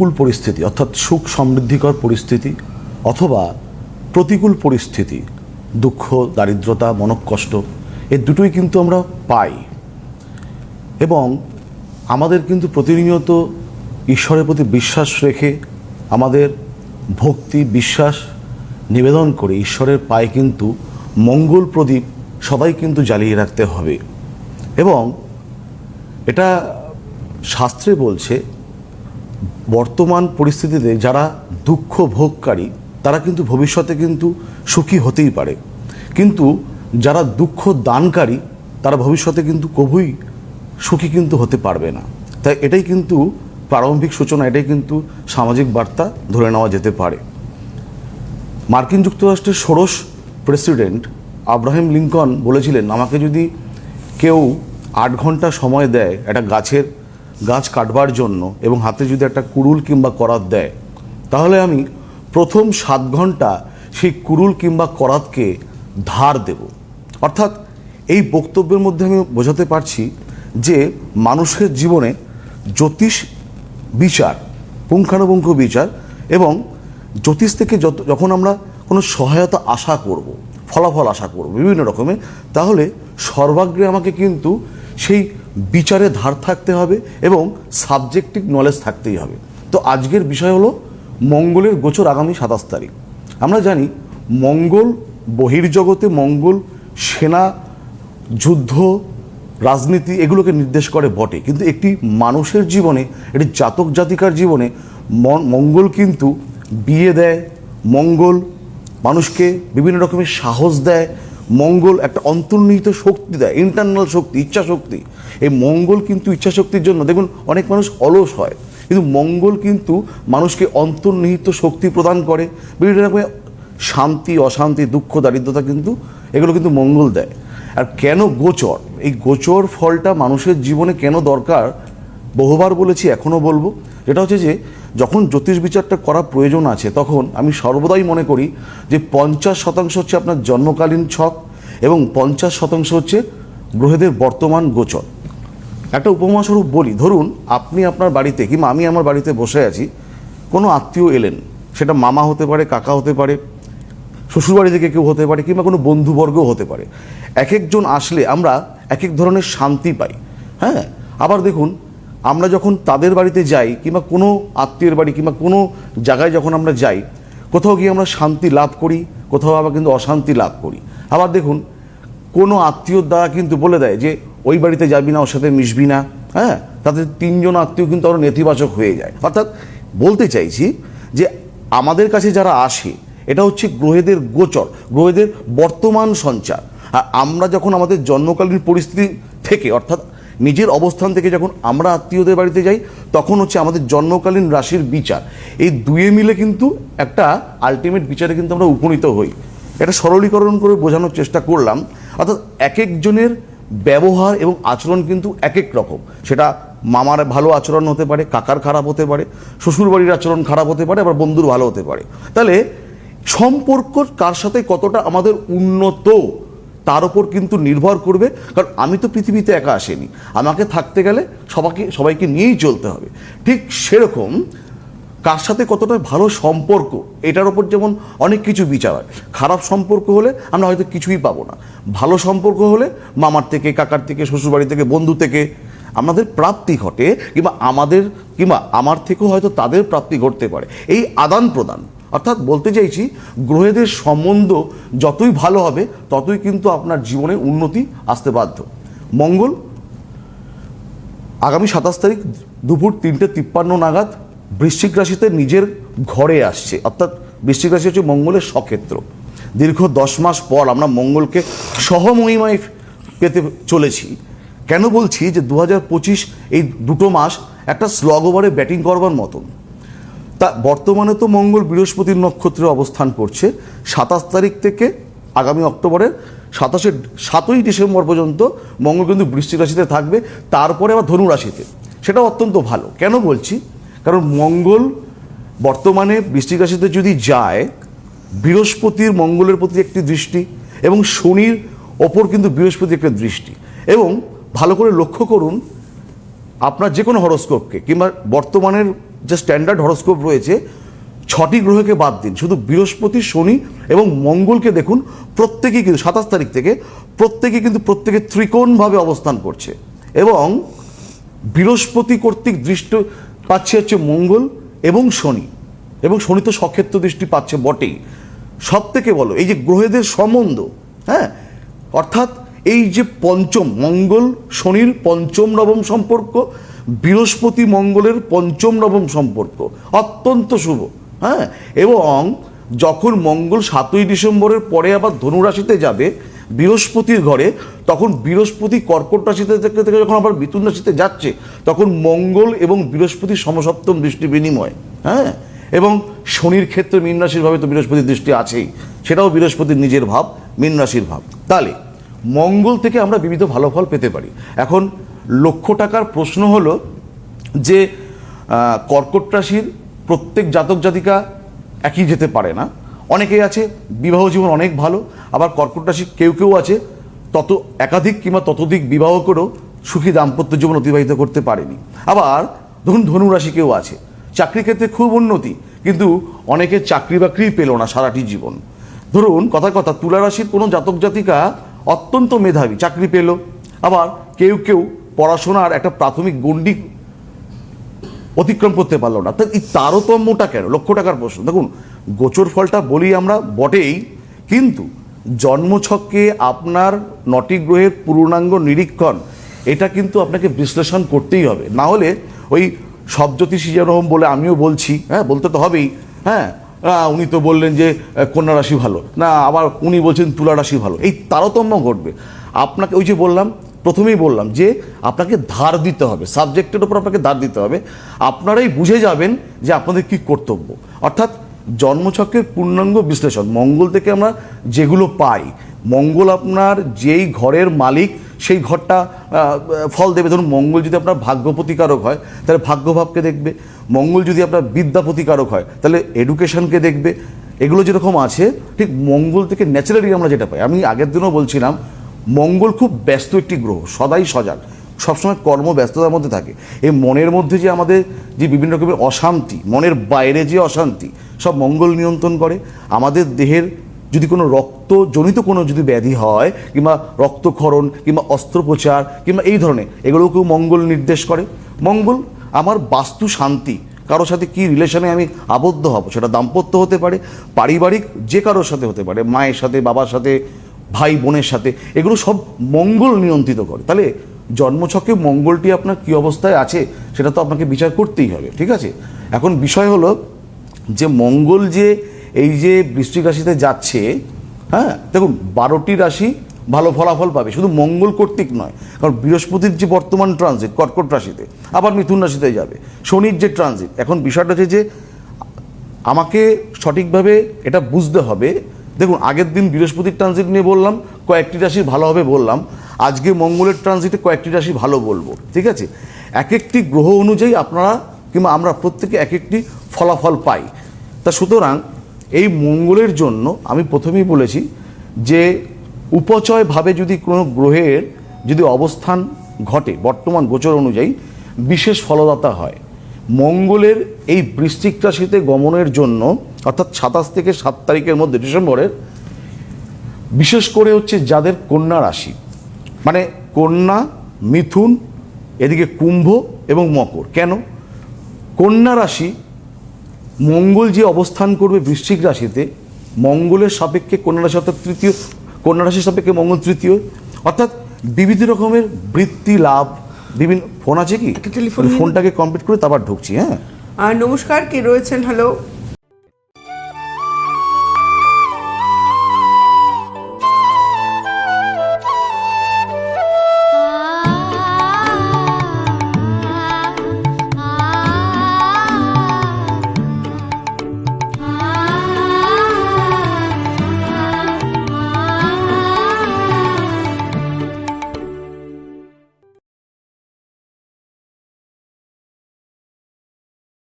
কুল পরিস্থিতি, অর্থাৎ সুখ সমৃদ্ধিকর পরিস্থিতি অথবা প্রতিকূল পরিস্থিতি, দুঃখ, দারিদ্রতা, মনকষ্ট, এ দুটোই কিন্তু আমরা পাই। এবং আমাদের কিন্তু প্রতিনিয়ত ঈশ্বরের প্রতি বিশ্বাস রেখে আমাদের ভক্তি, বিশ্বাস নিবেদন করে ঈশ্বরের পায়ে কিন্তু মঙ্গল প্রদীপ সবাই কিন্তু জ্বালিয়ে রাখতে হবে। এবং এটা শাস্ত্রে বলছে বর্তমান পরিস্থিতিতে যারা দুঃখ ভোগকারী, তারা কিন্তু ভবিষ্যতে কিন্তু সুখী হতেই পারে। কিন্তু যারা দুঃখ দানকারী, তারা ভবিষ্যতে কিন্তু কবুই সুখী কিন্তু হতে পারবে না। তাই এটাই কিন্তু প্রারম্ভিক সূচনা, এটাই কিন্তু সামাজিক বার্তা ধরে নেওয়া যেতে পারে। মার্কিন যুক্তরাষ্ট্রের ষোড়শ প্রেসিডেন্ট আব্রাহিম লিঙ্কন বলেছিলেন, আমাকে যদি কেউ আট ঘণ্টা সময় দেয় একটা গাছের গাছ কাটবার জন্য এবং হাতে যদি একটা কুড়ুল কিংবা করাত দেয়, তাহলে আমি প্রথম সাত ঘণ্টা সেই কুড়ুল কিংবা করাতকে ধার দেব। অর্থাৎ এই বক্তব্যের মধ্যে আমি বোঝাতে পারছি যে মানুষের জীবনে জ্যোতিষ বিচার, পুঙ্খানুপুঙ্খ বিচার এবং জ্যোতিষ থেকে যত, যখন আমরা কোনো সহায়তা আশা করব, ফলাফল আশা করব বিভিন্ন রকমের, তাহলে সর্বাগ্রে আমাকে কিন্তু সেই বিচারে ধার থাকতে হবে এবং সাবজেক্টিভ নলেজ থাকতেই হবে। তো আজকের বিষয় হলো মঙ্গলের গোচর আগামী সাতাশ তারিখ। আমরা জানি মঙ্গল বহির্জগতে মঙ্গল, সেনা, যুদ্ধ, রাজনীতি এগুলোকে নির্দেশ করে বটে। কিন্তু একটি মানুষের জীবনে, একটি জাতক জাতিকার জীবনে মঙ্গল কিন্তু বিয়ে দেয়, মঙ্গল মানুষকে বিভিন্ন রকমের সাহস দেয় মঙ্গল একটা অন্তর্নিহিত শক্তি দেয় ইন্টারনাল শক্তি, ইচ্ছা শক্তি। এই মঙ্গল কিন্তু ইচ্ছা শক্তির জন্য, দেখুন অনেক মানুষ অলস হয়, কিন্তু মঙ্গল কিন্তু মানুষকে অন্তর্নিহিত শক্তি প্রদান করে। বিভিন্ন রকমের শান্তি, অশান্তি, দুঃখ, দারিদ্রতা কিন্তু এগুলো কিন্তু মঙ্গল দেয়। আর কেন গোচর? এই গোচর ফলটা মানুষের জীবনে কেন দরকার? বহুবার বলেছি এখনও বলব। এটা হচ্ছে যে যখন জ্যোতিষ বিচারটা করা প্রয়োজন আছে, তখন আমি সর্বদাই মনে করি যে পঞ্চাশ শতাংশ হচ্ছে আপনার জন্মকালীন ছক এবং পঞ্চাশ শতাংশ হচ্ছে গ্রহেদের বর্তমান গোচর। একটা উপমা স্বরূপ বলি, ধরুন আপনি আপনার বাড়িতে কিংবা আমি আমার বাড়িতে বসে আছি, কোনো আত্মীয় এলেন, সেটা মামা হতে পারে, কাকা হতে পারে, শ্বশুরবাড়ি থেকে কেউ হতে পারে কিংবা কোনো বন্ধুবর্গও হতে পারে। এক একজন আসলে আমরা এক এক ধরনের শান্তি পাই হ্যাঁ? আবার দেখুন আমরা যখন তাদের বাড়িতে যাই কিংবা কোনো আত্মীয়ের বাড়ি কিংবা কোনো জায়গায় যখন আমরা যাই, কোথাও গিয়ে আমরা শান্তি লাভ করি, কোথাও আবার কিন্তু অশান্তি লাভ করি। আবার দেখুন, কোনো আত্মীয়র দ্বারা কিন্তু বলে দেয় যে, ওই বাড়িতে যাবি না, ওর সাথে মিশবি না। হ্যাঁ? তাদের তিনজন আত্মীয় কিন্তু আরও নেতিবাচক হয়ে যায়। অর্থাৎ বলতে চাইছি যে, আমাদের কাছে যারা আসে, এটা হচ্ছে গ্রহেদের গোচর, গ্রহেদের বর্তমান সঞ্চার। আর আমরা যখন আমাদের জন্মকালীন পরিস্থিতি থেকে, অর্থাৎ নিজের অবস্থান থেকে যখন আমরা আত্মীয়দের বাড়িতে যাই, তখন হচ্ছে আমাদের জন্মকালীন রাশির বিচার। এই দুয়ে মিলে কিন্তু একটা আলটিমেট বিচারে কিন্তু আমরা উপনীত হই। এটা সরলীকরণ করে বোঝানোর চেষ্টা করলাম। অর্থাৎ এক একজনের ব্যবহার এবং আচরণ কিন্তু এক এক রকম। সেটা মামার ভালো আচরণ হতে পারে, কাকার খারাপ হতে পারে, শ্বশুরবাড়ির আচরণ খারাপ হতে পারে, আবার বন্ধুর ভালো হতে পারে। তাহলে সম্পর্ক কার সাথে কতটা আমাদের উন্নত? তার উপর কিন্তু নির্ভর করবে, কারণ আমি তো পৃথিবীতে একা আসেনি। আমাকে থাকতে গেলে সবাইকে সবাইকে নিয়েই চলতে হবে। ঠিক সেরকম কার সাথে কতটা ভালো সম্পর্ক, এটার ওপর যেমন অনেক কিছু বিচার হয়। খারাপ সম্পর্ক হলে আমরা হয়তো কিছুই পাবো না। ভালো সম্পর্ক হলে মামার থেকে, কাকার থেকে, শ্বশুরবাড়ি থেকে, বন্ধু থেকে আমাদের প্রাপ্তি ঘটে, কিংবা আমাদের, কিংবা আমার থেকেও হয়তো তাদের প্রাপ্তি ঘটতে পারে। এই আদান প্রদান অর্থাৎ বলতে চাইছি, গ্রহেদের সম্বন্ধ যতই ভালো হবে, ততই কিন্তু আপনার জীবনে উন্নতি আসতে বাধ্য। মঙ্গল, আগামী সাতাশ তারিখ দুপুর তিনটে তিপ্পান্ন নাগাদ বৃশ্চিক রাশিতে নিজের ঘরে আসছে। অর্থাৎ বৃশ্চিক রাশি হচ্ছে মঙ্গলের স্বক্ষেত্র দীর্ঘ দশ মাস পর আমরা মঙ্গলকে সহমহিমায় পেতে চলেছি। কেন বলছি যে দু এই দুটো মাস একটা স্লগ ওভারে ব্যাটিং করবার মতন? তা বর্তমানে তো মঙ্গল বৃহস্পতির নক্ষত্রে অবস্থান করছে। সাতাশ তারিখ থেকে আগামী অক্টোবরের সাতাশে সাতই ডিসেম্বর পর্যন্ত মঙ্গল কিন্তু বৃষ্টি রাশিতে থাকবে, তারপরে আবার ধনু রাশিতে। সেটাও অত্যন্ত ভালো। কেন বলছি? কারণ মঙ্গল বর্তমানে বৃষ্টিক রাশিতে যদি যায়, বৃহস্পতির মঙ্গলের প্রতি একটি দৃষ্টি এবং শনির ওপর কিন্তু বৃহস্পতি একটা দৃষ্টি। এবং ভালো করে লক্ষ্য করুন, আপনার যে কোনো হরস্কোপকে কিংবা বর্তমানের যে স্ট্যান্ডার্ড হরস্কোপ রয়েছে, ছটি গ্রহকে বাদ দিন। শুধু বৃহস্পতি, শনি এবং মঙ্গলকে দেখুন, প্রত্যেকেই কিন্তু, সাতাশ তারিখ থেকে প্রত্যেকে কিন্তু প্রত্যেকে ত্রিকোণভাবে অবস্থান করছে। এবং বৃহস্পতি কর্তৃক দৃষ্টি পাচ্ছে হচ্ছে মঙ্গল এবং শনি। এবং শনি তো সক্ষেত্র দৃষ্টি পাচ্ছে বটেই। সব থেকে বলো, এই যে গ্রহেদের সম্বন্ধ হ্যাঁ? অর্থাৎ এই যে পঞ্চম, মঙ্গল, শনির পঞ্চম, নবম সম্পর্ক বৃহস্পতি মঙ্গলের পঞ্চম নবম সম্পর্ক। অত্যন্ত শুভ হ্যাঁ? এবং যখন মঙ্গল সাতই ডিসেম্বরের পরে আবার ধনুরাশিতে যাবে, বৃহস্পতির ঘরে, তখন বৃহস্পতি কর্কট রাশিতে থেকে থেকে যখন আবার মিথুন রাশিতে যাচ্ছে, তখন মঙ্গল এবং বৃহস্পতির সমসপ্তম দৃষ্টি বিনিময় হ্যাঁ? এবং শনির ক্ষেত্রে মীন রাশির ভাবে তো বৃহস্পতির দৃষ্টি আছেই, সেটাও বৃহস্পতির নিজের ভাব, মীন রাশির ভাব। তাহলে মঙ্গল থেকে আমরা বিবিধ ভালো ফল পেতে পারি। এখন লক্ষ টাকার প্রশ্ন হলো যে কর্কট রাশির প্রত্যেক জাতক জাতিকা একই যেতে পারে না। অনেকেই আছে, বিবাহ জীবন অনেক ভালো, আবার কর্কট রাশির কেউ কেউ আছে, তত একাধিক কিংবা ততোধিক বিবাহ করেও সুখী দাম্পত্য জীবন অতিবাহিত করতে পারেনি। আবার ধরুন ধনু রাশি কেউ আছে চাকরি ক্ষেত্রে খুব উন্নতি, কিন্তু অনেকে চাকরি বাকরি পেল না সারাটি জীবন। ধরুন কথা কথা, তুলা রাশির কোনো জাতক জাতিকা অত্যন্ত মেধাবী, চাকরি পেল, আবার কেউ কেউ পড়াশোনার একটা প্রাথমিক গণ্ডি অতিক্রম করতে পারল না। এই তারতম্যটা কেন? লক্ষ টাকার প্রশ্ন। দেখুন, গোচর ফলটা বলি আমরা বটেই, কিন্তু জন্মছককে আপনার নটি গ্রহের পূর্ণাঙ্গ নিরীক্ষণ, এটা কিন্তু আপনাকে বিশ্লেষণ করতেই হবে। না হলে ওই সব জ্যোতিষী যেরকম বলে আমিও বলছি হ্যাঁ বলতে তো হবেই হ্যাঁ উনি তো বললেন যে কন্যা রাশি ভালো। না, আবার উনি বলছেন তুলা রাশি ভালো। এই তারতম্য ঘটবে। আপনাকে ওই যে বললাম প্রথমেই বললাম যে আপনাকে ধার দিতে হবে, সাবজেক্টের উপর আপনাকে ধার দিতে হবে। আপনারাই বুঝে যাবেন যে আপনাদের কি কর্তব্য। অর্থাৎ জন্মছকের পূর্ণাঙ্গ বিশ্লেষণ, মঙ্গল থেকে আমরা যেগুলো পাই, মঙ্গল আপনার যেই ঘরের মালিক, সেই ঘরটা ফল দেবে। ধরুন মঙ্গল যদি আপনার ভাগ্য প্রতিকারক হয়, তাহলে ভাগ্যভাবকে দেখবে। মঙ্গল যদি আপনার বিদ্যা প্রতিকারক হয়, তাহলে এডুকেশনকে দেখবে। এগুলো যেরকম আছে, ঠিক মঙ্গল থেকে ন্যাচারালি আমরা যেটা পাই। আমি আগের দিনও বলছিলাম মঙ্গল খুব ব্যস্ত একটি গ্রহ, সদাই সজাগ, সবসময় কর্ম ব্যস্ততার মধ্যে থাকে। এই মনের মধ্যে যে আমাদের যে বিভিন্ন রকমের অশান্তি, মনের বাইরে যে অশান্তি, সব মঙ্গল নিয়ন্ত্রণ করে। আমাদের দেহের যদি কোনো রক্তজনিত কোনো যদি ব্যাধি হয়, কিংবা রক্তক্ষরণ, কিংবা অস্ত্রোপচার, কিংবা এই ধরনের, এগুলোকেও মঙ্গল নির্দেশ করে। মঙ্গল, আমার বাস্তু শান্তি কারোর সাথে কি রিলেশনে আমি আবদ্ধ হব, সেটা দাম্পত্য হতে পারে, পারিবারিক যে কারোর সাথে হতে পারে, মায়ের সাথে, বাবার সাথে ভাই বোনের সাথে, এগুলো সব মঙ্গল নিয়ন্ত্রিত করে। তাহলে জন্মছকে মঙ্গলটি আপনার কি অবস্থায় আছে, সেটা তো আপনাকে বিচার করতেই হবে, ঠিক আছে? এখন বিষয় হলো যে মঙ্গল যে এই যে বৃষ্টিক রাশিতে যাচ্ছে হ্যাঁ দেখুন, বারোটি রাশি ভালো ফলাফল পাবে, শুধু মঙ্গল কর্তৃক নয়, কারণ বৃহস্পতির যে বর্তমান ট্রানজিট কর্কট রাশিতে, আবার মিথুন রাশিতে যাবে, শনির যে ট্রানজিট এখন বিষয়টা হচ্ছে যে আমাকে সঠিকভাবে এটা বুঝতে হবে দেখুন, আগের দিন বৃহস্পতির ট্রানজিট নিয়ে বললাম, কয়েকটি রাশি ভালো হবে বললাম। আজকে মঙ্গলের ট্রানজিটে কয়েকটি রাশি ভালো বলব, ঠিক আছে? এক একটি গ্রহ অনুযায়ী আপনারা কিংবা আমরা প্রত্যেকে এক একটি ফলাফল পাই। তা সুতরাং এই মঙ্গলের জন্য আমি প্রথমেই বলেছি যে উপচয়ভাবে যদি কোনো গ্রহের যদি অবস্থান ঘটে, বর্তমান গোচর অনুযায়ী বিশেষ ফলদাতা হয় মঙ্গলের এই বৃশ্চিক রাশিতে গমনের জন্য, অর্থাৎ সাতাশ থেকে সাত তারিখের মধ্যে ডিসেম্বরের, বিশেষ করে হচ্ছে যাদের কন্যা রাশি। মানে কন্যা, মিথুন, এদিকে কুম্ভ এবং মকর। কেন? কন্যা রাশি মঙ্গল যে অবস্থান করবে বৃশ্চিক রাশিতে, মঙ্গলের সাপেক্ষে কন্যা রাশি, অর্থাৎ তৃতীয়, কন্যা রাশির সাপেক্ষে মঙ্গল তৃতীয়, অর্থাৎ বিবিধ রকমের বৃত্তি লাভ বিভিন্ন ফোন আছে কি? ফোনটাকে কমপ্লিট করে তারপর ঢুকছি হ্যাঁ। আর নমস্কার কে রয়েছেন? হ্যালো